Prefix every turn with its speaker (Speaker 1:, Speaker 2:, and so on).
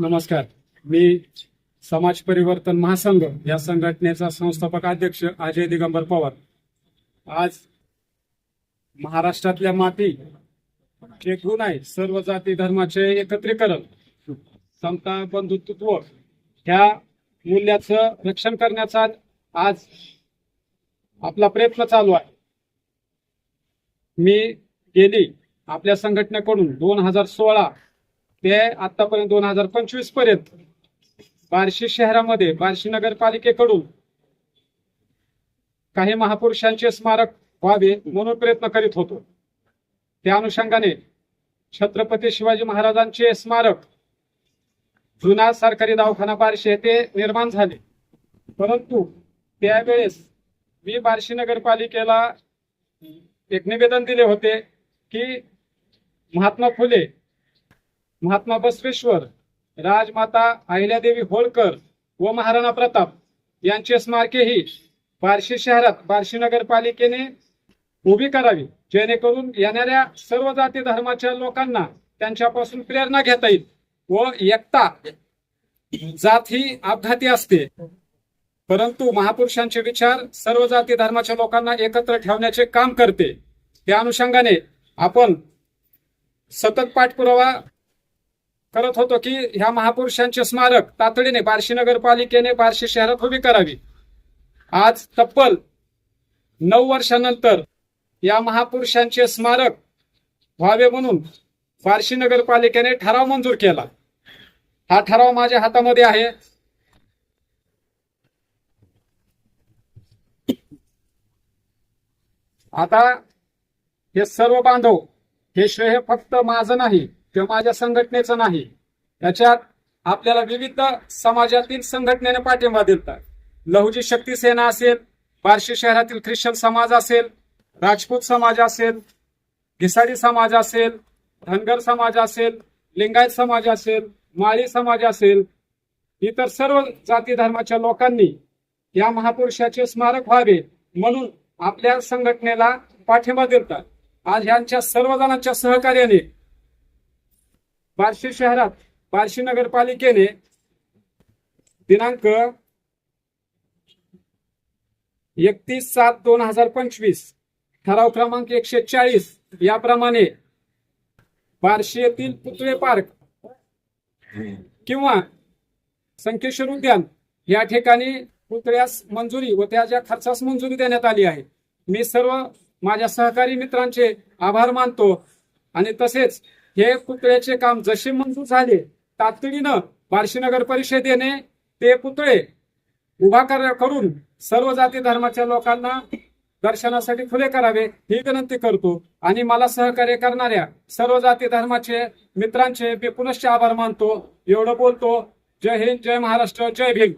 Speaker 1: नमस्कार. मी समाज परिवर्तन महासंघ या संघटनेचा संस्थापक अध्यक्ष अजय दिगंबर पवार. आज महाराष्ट्रातल्या माती जे गुण आहे सर्व जाती धर्माचे एकत्रीकरण समता बंधुत्व ह्या मूल्याचं रक्षण करण्याचा आज आपला प्रयत्न चालू आहे. मी गेली आपल्या संघटनेकडून दोन हजार सोळा ते आतापर्यंत दोन हजार पंचवीसपर्यंत बार्शी शहरामध्ये बार्शी नगरपालिकेकडून काही महापुरुषांचे स्मारक व्हावे म्हणून प्रयत्न करीत होतो. त्या अनुषंगाने छत्रपती शिवाजी महाराजांचे स्मारक जुना सरकारी दवाखाना बार्शी येथे निर्माण झाले. परंतु त्यावेळेस मी बार्शी नगरपालिकेला एक निवेदन दिले होते की महात्मा फुले महात्मा बसवेश्वर राजमाता अहिल्यादेवी होळकर व महाराणा प्रताप यांचे स्मारकेही बार्शी शहरात बार्शी नगरपालिकेने उभी करावी जेणेकरून येणाऱ्या सर्व जाती धर्माच्या लोकांना त्यांच्यापासून प्रेरणा घेता येईल व एकता जात ही अपघाती असते. परंतु महापुरुषांचे विचार सर्व जाती धर्माच्या लोकांना एकत्र ठेवण्याचे काम करते. त्या अनुषंगाने आपण सतत पाठपुरावा करत होतो की ह्या महापुरुषांचे स्मारक तातडीने बार्शी नगरपालिकेने बार्शी शहरात उभी करावी. आज तब्बल नऊ वर्षानंतर या महापुरुषांचे स्मारक व्हावे म्हणून बार्शी नगरपालिकेने ठराव मंजूर केला. हा ठराव माझ्या हातामध्ये आहे. आता हे सर्व बांधव हे श्रेय फक्त माझं नाही. किंवा माझ्या संघटनेचं नाही. याच्यात आपल्याला विविध समाजातील संघटनेने पाठिंबा देतात. लहुजी शक्ती सेना असेल बार्शी शहरातील ख्रिश्चन समाज असेल राजपूत समाज असेल घिसाडी समाज असेल धनगर समाज असेल लिंगायत समाज असेल माळी समाज असेल इतर सर्व जाती धर्माच्या लोकांनी या महापुरुषाचे स्मारक व्हावे म्हणून आपल्या संघटनेला पाठिंबा देतात. आज यांच्या सर्वजणांच्या सहकार्याने बार्शी शहरात बार्शी नगरपालिकेने दिनांक एकतीस सात दोन हजार पंचवीस ठराव क्रमांक एकशे चाळीस याप्रमाणे बार्शी येथील पुतळे पार्क किंवा संकेश्वर उद्यान या ठिकाणी पुतळ्यास मंजुरी व त्याच्या खर्चास मंजुरी देण्यात आली आहे. मी सर्व माझ्या सहकारी मित्रांचे आभार मानतो आणि तसेच हे पुतळ्याचे काम जसे मंजूर झाले तातडीनं बार्शी नगर परिषदेने ते पुतळे उभा करून सर्व जाती धर्माच्या लोकांना दर्शनासाठी खुले करावे ही विनंती करतो. आणि मला सहकार्य करणाऱ्या सर्व जाती धर्माचे मित्रांचे मी पुनश्च आभार मानतो. एवढं बोलतो. जय हिंद जय महाराष्ट्र जय भीम.